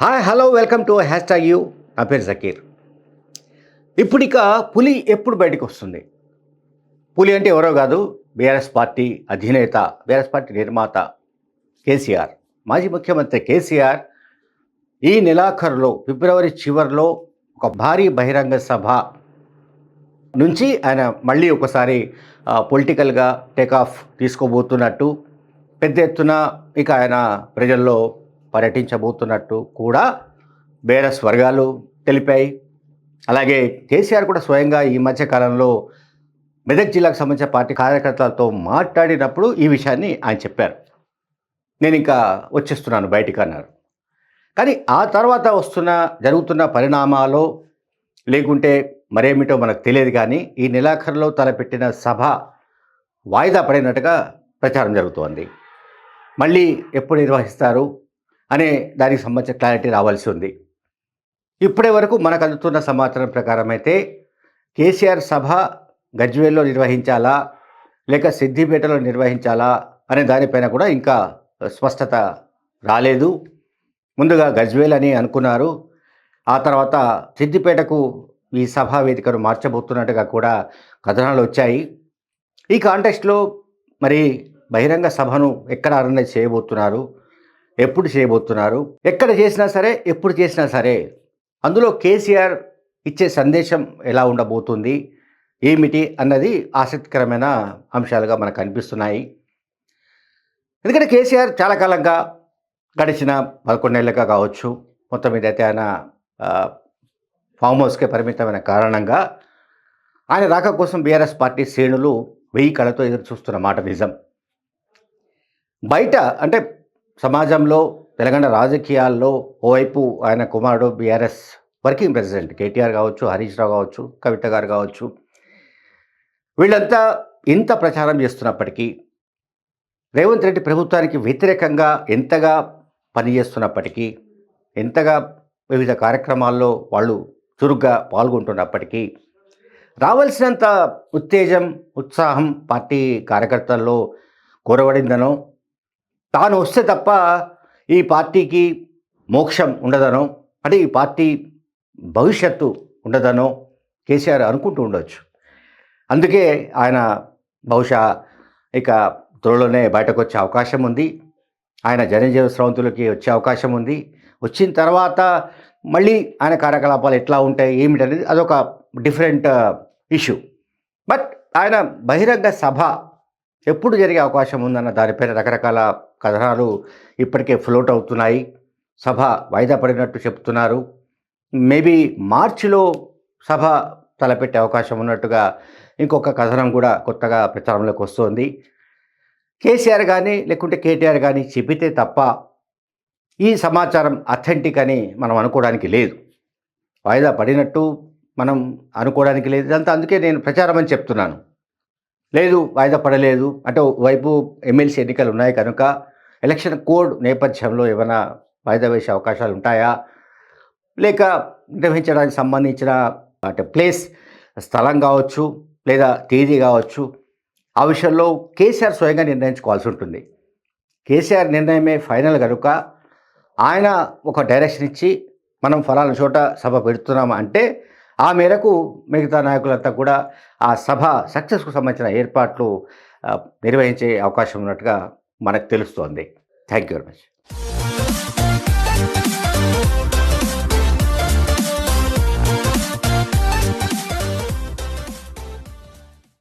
Hi hello welcome to hashtag you నా పేరు జకీర్. ఇప్పుడు ఇక పులి ఎప్పుడు బయటకు వస్తుంది? పులి అంటే ఎవరో కాదు బీఆర్ఎస్ పార్టీ అధినేత బీఆర్ఎస్ పార్టీ నిర్మాత కేసీఆర్. మాజీ ముఖ్యమంత్రి కేసీఆర్ ఈ నెలాఖరులో ఫిబ్రవరి చివరిలో ఒక భారీ బహిరంగ సభ నుంచి ఆయన మళ్ళీ ఒకసారి పొలిటికల్గా టేక్ ఆఫ్ తీసుకోబోతున్నట్టు పెద్ద ఎత్తున ఇక ఆయన ప్రజల్లో పర్యటించబోతున్నట్టు కూడా బేరస్ వర్గాలు తెలిపాయి. అలాగే కేసీఆర్ కూడా స్వయంగా ఈ మధ్య కాలంలో మెదక్ జిల్లాకు సంబంధించిన పార్టీ కార్యకర్తలతో మాట్లాడినప్పుడు ఈ విషయాన్ని ఆయన చెప్పారు. నేను ఇంకా వచ్చేస్తున్నాను బయటికి అన్నారు. కానీ ఆ తర్వాత వస్తున్న జరుగుతున్న పరిణామాలు లేకుంటే మరేమిటో మనకు తెలియదు కానీ ఈ నెలాఖరులో తలపెట్టిన సభ వాయిదా పడినట్టుగా ప్రచారం జరుగుతోంది. మళ్ళీ ఎప్పుడు నిర్వహిస్తారు? అనే దానికి సంబంధించిన క్లారిటీ రావాల్సి ఉంది. ఇప్పటి వరకు మనకు అందుతున్న సమాచారం ప్రకారం అయితే కేసీఆర్ సభ గజ్వేల్లో నిర్వహించాలా? లేక సిద్దిపేటలో నిర్వహించాలా? అనే దానిపైన కూడా ఇంకా స్పష్టత రాలేదు. ముందుగా గజ్వేల్ అని అనుకున్నారు. ఆ తర్వాత సిద్దిపేటకు ఈ సభా వేదికను మార్చబోతున్నట్టుగా కూడా కథనాలు వచ్చాయి. ఈ కాంటెక్స్ట్లో మరి బహిరంగ సభను ఎక్కడ ఆర్గనైజ్ చేయబోతున్నారు? ఎప్పుడు చేయబోతున్నారు? ఎక్కడ చేసినా సరే ఎప్పుడు చేసినా సరే. అందులో కేసీఆర్ ఇచ్చే సందేశం ఎలా ఉండబోతుంది? ఏమిటి అన్నది ఆసక్తికరమైన అంశాలుగా మనకు కనిపిస్తున్నాయి ఎందుకంటే కేసీఆర్ చాలా కాలంగా గడిచిన పదకొండేళ్ళగా కావచ్చు మొత్తం మీద అయితే ఆయన ఫామ్ హౌస్కే పరిమితమైన కారణంగా ఆయన రాక కోసం బీఆర్ఎస్ పార్టీ శ్రేణులు వెయ్యి కళతో ఎదురు చూస్తున్న మాట నిజం. బయట అంటే సమాజంలో తెలంగాణ రాజకీయాల్లో ఓవైపు ఆయన కుమారుడు బీఆర్ఎస్ వర్కింగ్ ప్రెసిడెంట్ కేటీఆర్ కావచ్చు హరీష్ రావు కావచ్చు కవిత గారు కావచ్చు వీళ్ళంతా ఇంత ప్రచారం చేస్తున్నప్పటికీ రేవంత్ రెడ్డి ప్రభుత్వానికి వ్యతిరేకంగా ఎంతగా పనిచేస్తున్నప్పటికీ ఎంతగా వివిధ కార్యక్రమాల్లో వాళ్ళు చురుగ్గా పాల్గొంటున్నప్పటికీ రావాల్సినంత ఉత్తేజం ఉత్సాహం పార్టీ కార్యకర్తల్లో కూరబడిందనో తాను వస్తే తప్ప ఈ పార్టీకి మోక్షం ఉండదనో అంటే ఈ పార్టీ భవిష్యత్తు ఉండదనో కేసీఆర్ అనుకుంటూ ఉండొచ్చు. అందుకే ఆయన బహుశా ఇక త్వరలోనే బయటకు వచ్చే అవకాశం ఉంది. ఆయన జనజీవ స్రవంతులకి వచ్చే అవకాశం ఉంది. వచ్చిన తర్వాత మళ్ళీ ఆయన కార్యకలాపాలు ఎట్లా ఉంటాయి ఏమిటనేది అదొక డిఫరెంట్ ఇష్యూ. బట్ ఆయన బహిరంగ సభ ఎప్పుడు జరిగే అవకాశం ఉందన్న దానిపైన రకరకాల కథనాలు ఇప్పటికే ఫ్లోట్ అవుతున్నాయి. సభ వాయిదా పడినట్టు చెప్తున్నారు. మేబీ మార్చిలో సభ తలపెట్టే అవకాశం ఉన్నట్టుగా ఇంకొక కథనం కూడా కొత్తగా ప్రచారంలోకి వస్తుంది. కేసీఆర్ కానీ లేకుంటే కేటీఆర్ కానీ చెబితే తప్ప ఈ సమాచారం అథెంటిక్ అని మనం అనుకోవడానికి లేదు. వాయిదా పడినట్టు మనం అనుకోవడానికి లేదు. ఇదంతా అందుకే నేను ప్రచారం అని చెప్తున్నాను. లేదు వాయిదా పడలేదు. అంటే వైపు ఎమ్మెల్సీ ఎన్నికలు ఉన్నాయి కనుక ఎలక్షన్ కోడ్ నేపథ్యంలో ఏమైనా వాయిదా వేసే అవకాశాలు ఉంటాయా? లేక నిర్వహించడానికి సంబంధించిన అంటే ప్లేస్ స్థలం కావచ్చు లేదా తేదీ కావచ్చు ఆ విషయంలో కేసీఆర్ స్వయంగా నిర్ణయించుకోవాల్సి ఉంటుంది. కేసీఆర్ నిర్ణయమే ఫైనల్ కనుక ఆయన ఒక డైరెక్షన్ ఇచ్చి మనం ఫలానా చోట సభ పెడుతున్నాం అంటే ఆ మేరకు మిగతా నాయకులంతా కూడా ఆ సభ సక్సెస్కు సంబంధించిన ఏర్పాట్లు నిర్వహించే అవకాశం ఉన్నట్టుగా మనకు తెలుస్తోంది. Thank you very much.